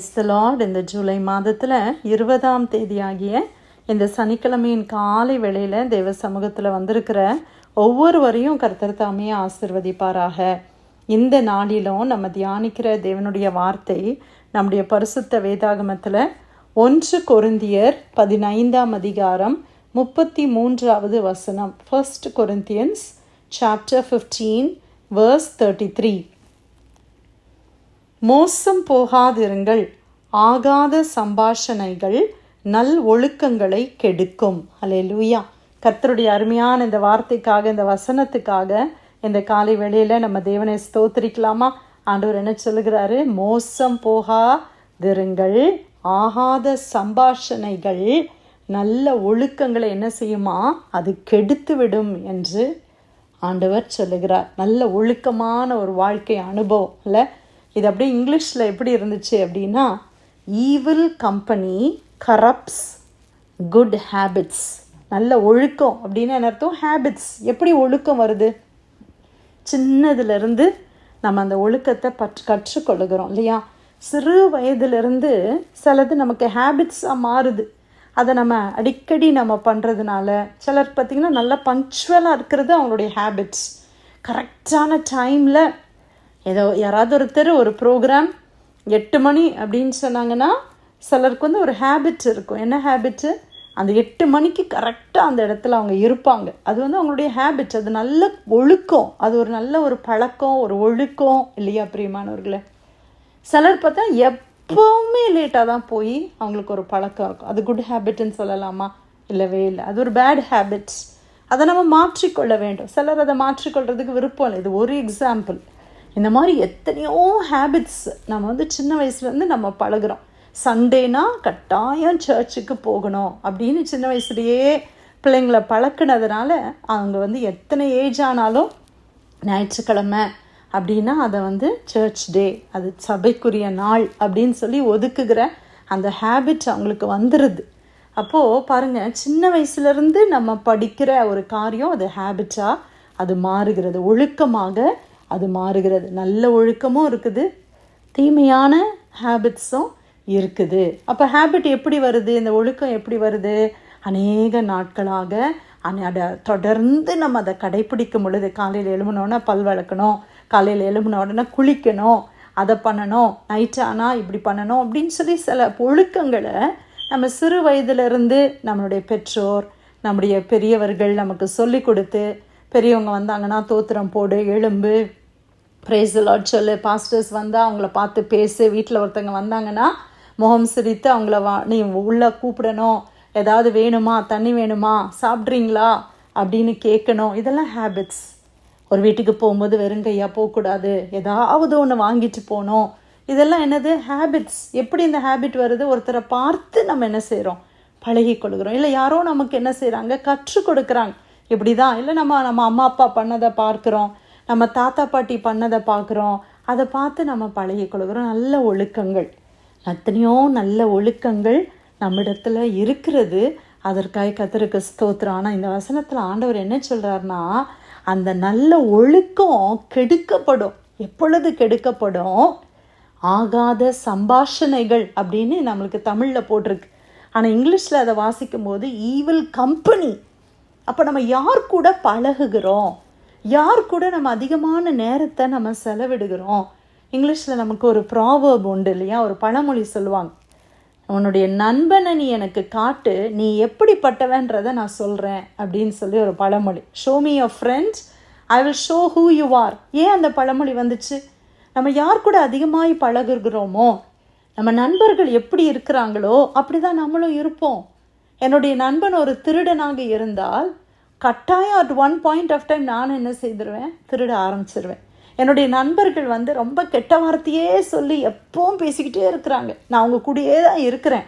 இஸ்தலார்ட் இந்த ஜூலை மாதத்தில் இருபதாம் தேதியாகிய இந்த சனிக்கிழமையின் காலை வேளையில் தேவ சமூகத்தில் வந்திருக்கிற ஒவ்வொருவரையும் கர்த்தர் தாமே ஆசிர்வதிப்பாராக. இந்த நாளிலும் நம்ம தியானிக்கிற தேவனுடைய வார்த்தை நம்முடைய பரிசுத்த வேதாகமத்தில் ஒன்று கொருந்தியர் பதினைந்தாம் அதிகாரம் முப்பத்தி மூன்றாவது வசனம். First Corinthians chapter fifteen verse thirty three மோசம் போகாதிருங்கள். ஆகாத சம்பாஷணைகள் நல் ஒழுக்கங்களை கெடுக்கும். அல்லேலூயா கத்தருடைய அருமையான இந்த வார்த்தைக்காக இந்த வசனத்துக்காக இந்த காலை வேளையில் நம்ம தேவனை ஸ்தோத்திரிக்கலாமா? ஆண்டவர் என்ன சொல்லுகிறாரு? மோசம் போகாதிருங்கள். ஆகாத சம்பாஷணைகள் நல்ல ஒழுக்கங்களை என்ன செய்யுமா? அது கெடுத்து விடும் என்று ஆண்டவர் சொல்லுகிறார். நல்ல ஒழுக்கமான ஒரு வாழ்க்கை அனுபவம் இல்லை இது அப்படியே இங்கிலீஷில் எப்படி இருந்துச்சு அப்படின்னா evil company corrupts good habits நல்ல ஒழுக்கம் அப்படின்னு என்ன அர்த்தம்? ஹேபிட்ஸ் எப்படி ஒழுக்கம் வருது? சின்னதுலேருந்து நம்ம அந்த ஒழுக்கத்தை பற்று கற்றுக்கொள்கிறோம் இல்லையா? சிறு வயதிலிருந்து சிலது நமக்கு ஹேபிட்ஸாக மாறுது. அதை நம்ம அடிக்கடி நம்ம பண்ணுறதுனால சிலர் பார்த்திங்கன்னா நல்லா பங்க்சுவலாக இருக்கிறது அவங்களுடைய ஹேபிட்ஸ் கரெக்டான டைமில் ஏதோ யாராவது ஒருத்தர் ஒரு ப்ரோக்ராம் எட்டு மணி அப்படின்னு சொன்னாங்கன்னா சிலருக்கு வந்து ஒரு ஹேபிட் இருக்கும். என்ன ஹேபிட்டு அந்த எட்டு மணிக்கு கரெக்டாக அந்த இடத்துல அவங்க இருப்பாங்க. அது வந்து அவங்களுடைய ஹேபிட் அது நல்ல ஒழுக்கம். அது ஒரு நல்ல ஒரு பழக்கம் ஒரு ஒழுக்கம் இல்லையா பிரியமானவர்களே? சிலர் பார்த்தா எப்போவுமே லேட்டாக தான் போய் அவங்களுக்கு ஒரு பழக்கம் இருக்கும். அது குட் ஹேபிட்னு சொல்லலாமா? இல்லவே இல்லை. அது ஒரு பேட் ஹேபிட்ஸ் அதை நம்ம மாற்றிக்கொள்ள வேண்டும். சிலர் அதை மாற்றிக்கொள்றதுக்கு விருப்பம் இல்லை. இது ஒரு எக்ஸாம்பிள் இந்த மாதிரி எத்தனையோ ஹேபிட்ஸ் நம்ம வந்து சின்ன வயசுலேருந்து நம்ம பழகுறோம். சண்டேனா கட்டாயம் சர்ச்சுக்கு போகணும் அப்படின்னு சின்ன வயசுலேயே பிள்ளைங்களை பழக்கினதுனால அவங்க வந்து எத்தனை ஏஜ் ஆனாலும் ஞாயிற்றுக்கிழமை அப்படின்னா அதை வந்து சர்ச் டே அது சபைக்குரிய நாள் அப்படின்னு சொல்லி ஒதுக்குகிற அந்த ஹேபிட் அவங்களுக்கு வந்துடுது அப்போது பாருங்கள் சின்ன வயசுலேருந்து நம்ம படிக்கிற ஒரு காரியம் அது ஹேபிட்டாக அது மாறுகிறது. ஒழுக்கமாக அது மாறுகிறது. நல்ல ஒழுக்கமும் இருக்குது. தீமையான ஹேபிட்ஸும் இருக்குது. அப்போ ஹேபிட் எப்படி வருது? இந்த ஒழுக்கம் எப்படி வருது? அநேக நாட்களாக அதை தொடர்ந்து நம்ம அதை கடைப்பிடிக்கும் பொழுது காலையில் எழும்பினோடனே பல் வளர்க்கணும். காலையில் எழும்பின உடனே குளிக்கணும். அதை பண்ணணும். நைட் ஆனால் இப்படி பண்ணணும் அப்படின்னு சொல்லி சில ஒழுக்கங்களை நம்ம சிறு வயதிலிருந்து நம்மளுடைய பெற்றோர் நம்முடைய பெரியவர்கள் நமக்கு சொல்லி கொடுத்து பெரியவங்க வந்தாங்கன்னா தோத்திரம் போடு எலும்பு ப்ரைஸ் சொல்லு. பாஸ்டர்ஸ் வந்தால் அவங்கள பார்த்து பேசு. வீட்டில் ஒருத்தங்க வந்தாங்கன்னா முகம் சிரித்து அவங்கள வா நீ உள்ளே கூப்பிடணும். ஏதாவது வேணுமா? தண்ணி வேணுமா? சாப்பிட்றீங்களா? அப்படின்னு கேட்கணும். இதெல்லாம் ஹேபிட்ஸ் ஒரு வீட்டுக்கு போகும்போது வெறும் கையாக போகக்கூடாது. ஏதாவது ஒன்று வாங்கிட்டு போகணும். இதெல்லாம் என்னது? ஹேபிட்ஸ் எப்படி இந்த ஹேபிட் வருது? ஒருத்தரை பார்த்து நம்ம என்ன செய்கிறோம் பழகி கொடுக்குறோம் இல்லை யாரோ நமக்கு என்ன செய்கிறாங்க கற்றுக் கொடுக்குறாங்க. இப்படி தான் இல்லை நம்ம நம்ம அம்மா அப்பா பண்ணதை பார்க்குறோம். நம்ம தாத்தா பாட்டி பண்ணதை பார்க்குறோம். அதை பார்த்து நம்ம பழகி கொடுக்குறோம் நல்ல ஒழுக்கங்கள். எத்தனையோ நல்ல ஒழுக்கங்கள் நம்மிடத்துல இருக்கிறது. அதற்காக கத்தருக்கு ஸ்தோத்திரம். ஆனால் இந்த வசனத்தில் ஆண்டவர் என்ன சொல்கிறாருன்னா அந்த நல்ல ஒழுக்கம் கெடுக்கப்படும். எப்பொழுது கெடுக்கப்படும்? ஆகாத சம்பாஷணைகள் அப்படின்னு நம்மளுக்கு தமிழில் போட்டிருக்கு. ஆனால் இங்கிலீஷில் அதை வாசிக்கும் போது ஈவில் கம்பெனி அப்போ நம்ம யார் கூட பழகுகிறோம்? யார் கூட நம்ம அதிகமான நேரத்தை நம்ம செலவிடுகிறோம்? இங்கிலீஷில் நமக்கு ஒரு ப்ராவர்ப் உண்டு இல்லையா? ஒரு பழமொழி சொல்லுவாங்க. உன்னுடைய நண்பனை நீ எனக்கு காட்டு நீ எப்படிப்பட்டவன்றதை நான் சொல்கிறேன் அப்படின்னு சொல்லி ஒரு பழமொழி. Show me your friends I will show who you are ஏன் அந்த பழமொழி வந்துச்சு? நம்ம யார் கூட அதிகமாகி பழகுகிறோமோ நம்ம நண்பர்கள் எப்படி இருக்கிறாங்களோ அப்படி தான் நம்மளும் இருப்போம். என்னுடைய நண்பன் ஒரு திருடனாக இருந்தால் கட்டாயம் at one point of time நான் என்ன செய்திருவேன்? திருட ஆரம்பிச்சிருவேன். என்னுடைய நண்பர்கள் வந்து ரொம்ப கெட்ட வார்த்தையே சொல்லி எப்பவும் பேசிக்கிட்டே இருக்கிறாங்க. நான் அவங்க கூடயே தான் இருக்கிறேன்.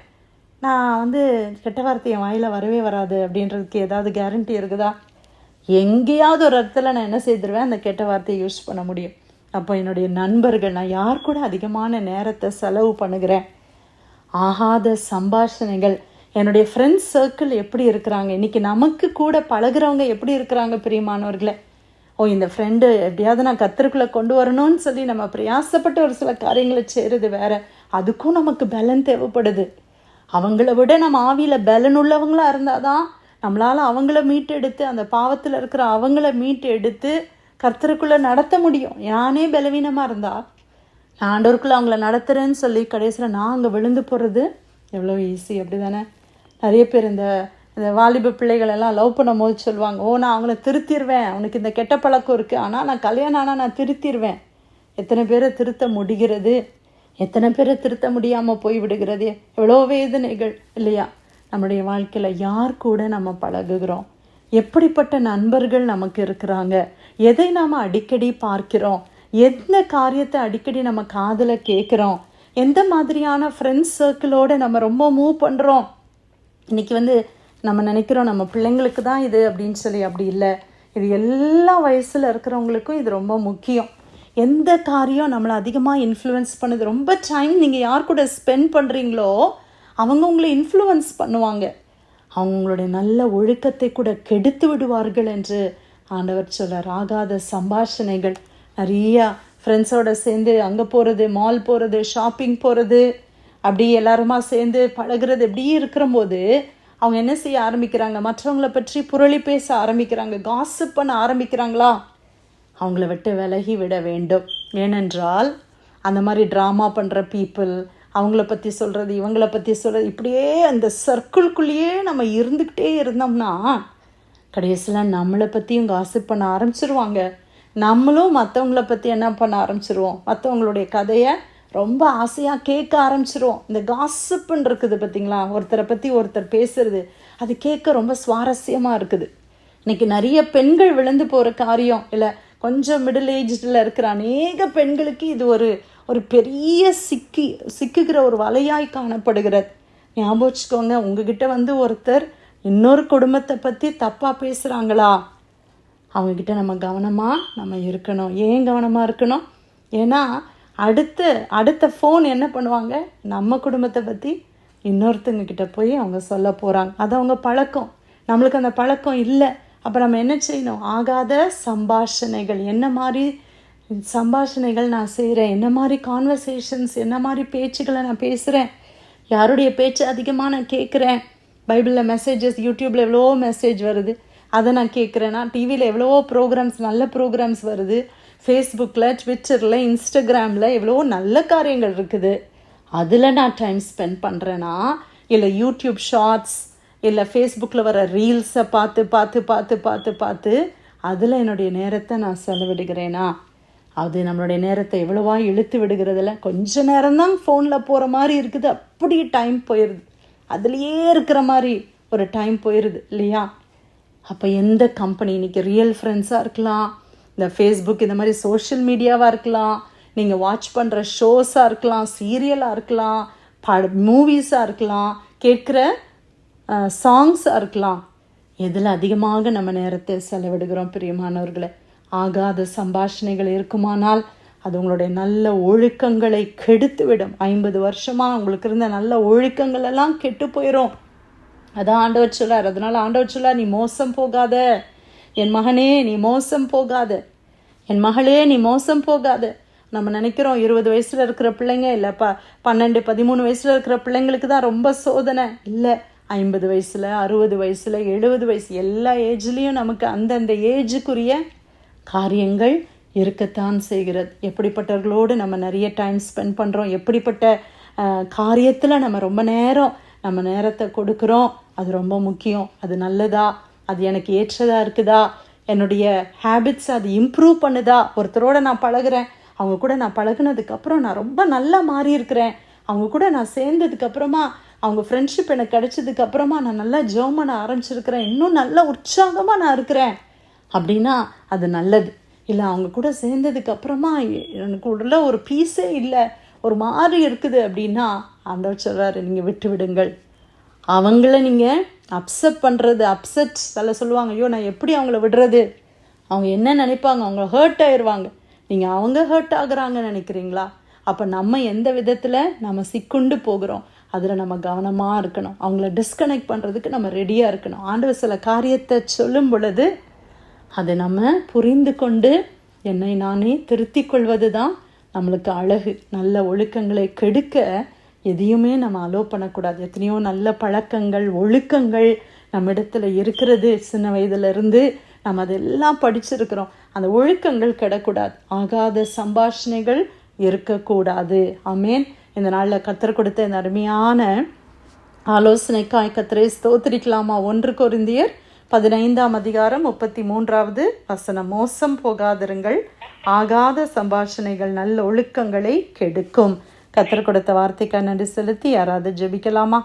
நான் வந்து கெட்ட வார்த்தை என் வாயில் வரவே வராது அப்படின்றதுக்கு ஏதாவது கேரண்டி இருக்குதா? எங்கேயாவது ஒரு இடத்துல நான் என்ன செய்திருவேன்? அந்த கெட்ட வார்த்தையை யூஸ் பண்ண முடியும். அப்போ என்னுடைய நண்பர்கள் நான் யார் கூட அதிகமான நேரத்தை செலவு பண்ணுகிறேன்? ஆகாத சம்பாஷணைகள். என்னுடைய ஃப்ரெண்ட்ஸ் சர்க்கிள் எப்படி இருக்கிறாங்க? இன்றைக்கி நமக்கு கூட பழகுறவங்க எப்படி இருக்கிறாங்க பிரியமானவர்களே ஓ இந்த ஃப்ரெண்டு எப்படியாவது நான் கத்தருக்குள்ளே கொண்டு வரணும்னு சொல்லி நம்ம பிரயாசப்பட்டு ஒரு சில காரியங்களை செய்கிறது வேறு. அதுக்கும் நமக்கு பலன் தேவைப்படுது. அவங்கள விட நம்ம ஆவியில் பலன் உள்ளவங்களாக இருந்தால் தான் நம்மளால் அவங்கள மீட்டெடுத்து அந்த பாவத்தில் இருக்கிற அவங்கள மீட்டு எடுத்து கர்த்தருக்குள்ளே நடத்த முடியும். நானே பலவீனமாக இருந்தால் நான் ஆண்டோருக்குள்ளே அவங்கள நடத்துகிறேன்னு சொல்லி கடைசியில் நான் அங்கே விழுந்து போகிறது எவ்வளோ ஈஸி அப்படி தானே நிறைய பேர் இந்த இந்த வாலிப பிள்ளைகளெல்லாம் லவ் பண்ணும் போது சொல்லுவாங்க ஓ நான் அவங்கள திருத்திடுவேன் அவனுக்கு இந்த கெட்ட பழக்கம் இருக்குது ஆனால் நான் கல்யாணம் ஆனால் நான் திருத்திடுவேன் எத்தனை பேரை திருத்த முடிகிறது? எத்தனை பேரை திருத்த முடியாமல் போய் விடுகிறது? எவ்வளோ வேதனைகள். இல்லையா? நம்முடைய வாழ்க்கையில் யார் கூட நம்ம பழகுகிறோம்? எப்படிப்பட்ட நண்பர்கள் நமக்கு இருக்கிறாங்க? எதை நாம் அடிக்கடி பார்க்கிறோம்? எந்த காரியத்தை அடிக்கடி நம்ம காதில் கேட்குறோம்? எந்த மாதிரியான ஃப்ரெண்ட்ஸ் சர்க்கிளோடு நம்ம ரொம்ப மூவ் பண்ணுறோம் இன்றைக்கி வந்து நம்ம நினைக்கிறோம் நம்ம பிள்ளைங்களுக்கு தான் இது அப்படின்னு சொல்லி அப்படி இல்லை. இது எல்லா வயசில் இருக்கிறவங்களுக்கும் இது ரொம்ப முக்கியம். எந்த காரியம் நம்மளை அதிகமாக இன்ஃப்ளூயன்ஸ் பண்ணுது? ரொம்ப டைம் நீங்கள் யார் கூட ஸ்பெண்ட் பண்ணுறீங்களோ அவங்க உங்களை இன்ஃப்ளூயன்ஸ் பண்ணுவாங்க. அவங்களுடைய நல்ல ஒழுக்கத்தை கூட கெடுத்து விடுவார்கள் என்று ஆண்டவர் சொல்கிறார் ஆகாத சம்பாஷணைகள். நிறையா ஃப்ரெண்ட்ஸோடு சேர்ந்து அங்கே போகிறது மால் போகிறது ஷாப்பிங் போகிறது அப்படி எல்லாருமா சேர்ந்து பழகுறது இப்படியே இருக்கிறபோது அவங்க என்ன செய்ய ஆரம்பிக்கிறாங்க? மற்றவங்களை பற்றி புரளி பேச ஆரம்பிக்கிறாங்க காசிப் பண்ண ஆரம்பிக்கிறாங்களா? அவங்கள விட்டு விலகி விட வேண்டும். ஏனென்றால் அந்த மாதிரி ட்ராமா பண்ணுற பீப்புள் அவங்கள பற்றி சொல்கிறது இவங்கள பற்றி சொல்கிறது இப்படியே அந்த சர்க்கிள்குள்ளேயே நம்ம இருந்துக்கிட்டே இருந்தோம்னா கடைசியில் நம்மளை பற்றியும் காசிப் பண்ண ஆரம்பிச்சிருவாங்க. நம்மளும் மற்றவங்கள பற்றி என்ன பண்ண ஆரம்பிச்சிருவோம்? மற்றவங்களுடைய கதையை ரொம்ப ஆசையாக கேட்க ஆரம்பிச்சிரும். இந்த காசிப்புன்னு இருக்குது பார்த்தீங்களா ஒருத்தரை பற்றி ஒருத்தர் பேசுறது. அது கேட்க ரொம்ப சுவாரஸ்யமாக இருக்குது. இன்னைக்கு நிறைய பெண்கள் விழுந்து போகிற காரியம். இல்லை கொஞ்சம் மிடில் ஏஜில் இருக்கிற அநேக பெண்களுக்கு இது ஒரு ஒரு பெரிய சிக்கி சிக்குகிற ஒரு வலையாய் காணப்படுகிறது. ஞாபகம் வச்சுக்கோங்க உங்ககிட்ட வந்து ஒருத்தர் இன்னொரு குடும்பத்தை பற்றி தப்பாக பேசுகிறாங்களா அவங்கக்கிட்ட நம்ம கவனமாக நம்ம இருக்கணும். ஏன் கவனமாக இருக்கணும்? ஏன்னா அடுத்த அடுத்த ஃபோன் என்ன பண்ணுவாங்க? நம்ம குடும்பத்தை பற்றி இன்னொருத்தங்க கிட்ட போய் அவங்க சொல்ல போகிறாங்க அது அவங்க பழக்கம். நம்மளுக்கு அந்த பழக்கம் இல்லை. அப்போ நம்ம என்ன செய்யணும்? ஆகாத சம்பாஷணைகள். என்ன மாதிரி சம்பாஷணைகள் நான் செய்கிறேன் என்ன மாதிரி கான்வர்சேஷன்ஸ் என்ன மாதிரி பேச்சுகளை நான் பேசுகிறேன் யாருடைய பேச்சு அதிகமாக நான் கேட்குறேன் பைபிளில் மெசேஜஸ் யூடியூப்பில் எவ்வளவோ மெசேஜ் வருது. அதை நான் கேட்குறேன்னா டிவியில் எவ்வளவோ ப்ரோக்ராம்ஸ் நல்ல ப்ரோக்ராம்ஸ் வருது. ஃபேஸ்புக்கில் ட்விட்டரில் இன்ஸ்டாகிராமில் எவ்வளோ நல்ல காரியங்கள் இருக்குது. அதில் நான் டைம் ஸ்பெண்ட் பண்ணுறேன்னா இல்லை யூடியூப் ஷார்ட்ஸ் இல்லை ஃபேஸ்புக்கில் வர ரீல்ஸை பார்த்து பார்த்து பார்த்து பார்த்து பார்த்து அதில் என்னுடைய நேரத்தை நான் செலவிடுகிறேனா? அது நம்மளுடைய நேரத்தை எவ்வளவா இழுத்து விடுகிறதில்ல கொஞ்ச நேரம்தான் ஃபோனில் போகிற மாதிரி இருக்குது. அப்படி டைம் போயிடுது அதுலேயே இருக்கிற மாதிரி ஒரு டைம் போயிடுது இல்லையா? அப்போ எந்த கம்பெனி இன்றைக்கி ரியல் ஃப்ரெண்ட்ஸாக இருக்கலாம் இந்த ஃபேஸ்புக் இந்த மாதிரி சோஷியல் மீடியாவாக இருக்கலாம். நீங்கள் வாட்ச் பண்ணுற ஷோஸாக இருக்கலாம் சீரியலாக இருக்கலாம் பட மூவிஸாக இருக்கலாம் கேட்குற சாங்ஸாக இருக்கலாம். எதில் அதிகமாக நம்ம நேரத்தை செலவிடுகிறோம் பிரியமானவர்களை? ஆகாத சம்பாஷணைகள் இருக்குமானால் அது உங்களுடைய நல்ல ஒழுக்கங்களை கெடுத்து விடும் ஐம்பது வருஷமாக உங்களுக்கு இருந்த நல்ல ஒழுக்கங்கள் எல்லாம் கெட்டு போயிடும் அதான் ஆண்டவர் சொல்லார் அதனால் ஆண்டவர் சொல்லார் நீ மோசம் போகாத. என் மகனே நீ மோசம் போகாத. என் மகளே நீ மோசம் போகாத. நம்ம நினைக்கிறோம் இருபது வயசில் இருக்கிற பிள்ளைங்க இல்லை ப பன்னெண்டு பதிமூணு வயசில் இருக்கிற பிள்ளைங்களுக்கு தான் ரொம்ப சோதனை. இல்லை ஐம்பது வயசில் அறுபது வயசில் எழுபது வயசு எல்லா ஏஜ்லேயும் நமக்கு அந்தந்த ஏஜுக்குரிய காரியங்கள் இருக்கத்தான் செய்கிறது. எப்படிப்பட்டவர்களோடு நம்ம நிறைய டைம் ஸ்பெண்ட் பண்ணுறோம் எப்படிப்பட்ட காரியத்தில் நம்ம ரொம்ப நேரம் நம்ம நேரத்தை கொடுக்குறோம் அது ரொம்ப முக்கியம். அது நல்லதா? அது எனக்கு ஏற்றதாக இருக்குதா? என்னுடைய ஹேபிட்ஸ் அது இம்ப்ரூவ் பண்ணுதா? ஒருத்தரோட நான் பழகுறேன். அவங்க கூட நான் பழகுனதுக்கப்புறம் நான் ரொம்ப நல்லா மாறி இருக்கிறேன் அவங்க கூட நான் சேர்ந்ததுக்கப்புறமா அவங்க ஃப்ரெண்ட்ஷிப் எனக்கு கிடைச்சதுக்கப்புறமா நான் நல்லா ஜெர்ம் பண்ண ஆரம்பிச்சிருக்கிறேன். இன்னும் நல்லா உற்சாகமாக நான் இருக்கிறேன். அப்படின்னா அது நல்லது. இல்லை அவங்க கூட சேர்ந்ததுக்கப்புறமா எனக்கு உள்ள ஒரு பீஸே இல்லை. ஒரு மாதிரி இருக்குது அப்படின்னா ஆண்டவர் சொல்கிறாரு நீங்கள் விட்டு விடுங்கள். அவங்கள நீங்கள் அப்செட் பண்ணுறது அப்செட் அதில் சொல்லுவாங்க ஐயோ நான் எப்படி அவங்கள விடுறது? அவங்க என்ன நினைப்பாங்க? அவங்க ஹர்ட் ஆயிடுவாங்க நீங்கள் அவங்க ஹர்ட் ஆகுறாங்கன்னு நினைக்கிறீங்களா? அப்போ நம்ம எந்த விதத்தில் நம்ம சிக்குண்டு போகிறோம்? அதில் நம்ம கவனமாக இருக்கணும். அவங்கள டிஸ்கனெக்ட் பண்ணுறதுக்கு நம்ம ரெடியாக இருக்கணும். ஆண்டவர் சில காரியத்தை சொல்லும் பொழுது அதை நம்ம புரிந்து கொண்டு என்னை நானே திருத்திக் கொள்வது தான் நம்மளுக்கு அழகு. நல்ல ஒழுக்கங்களை கெடுக்க எதையுமே நம்ம அலோ பண்ணக்கூடாது. எத்தனையோ நல்ல பழக்கங்கள் ஒழுக்கங்கள் நம்ம இடத்துல இருக்கிறது. சின்ன வயதிலிருந்து நம்ம அதெல்லாம் படிச்சிருக்கிறோம். அந்த ஒழுக்கங்கள் கெடக்கூடாது. ஆகாத சம்பாஷணைகள் இருக்கக்கூடாது. அமேன் இந்த நாளில் கத்தர் கொடுத்த இந்த அருமையான ஆலோசனைக்காய் கத்திரை ஸ்தோத்திரிக்கலாமா? ஒன்று கொருந்தியர் பதினைந்தாம் அதிகாரம் முப்பத்தி மூன்றாவது வசனம். மோசம் போகாதிருங்கள். ஆகாத சம்பாஷணைகள் நல்ல ஒழுக்கங்களை கெடுக்கும். கத்தர் கொடுத்த வார்த்தைக்காக நன்றி செலுத்தி யாராவது ஜெபிக்கலாமா?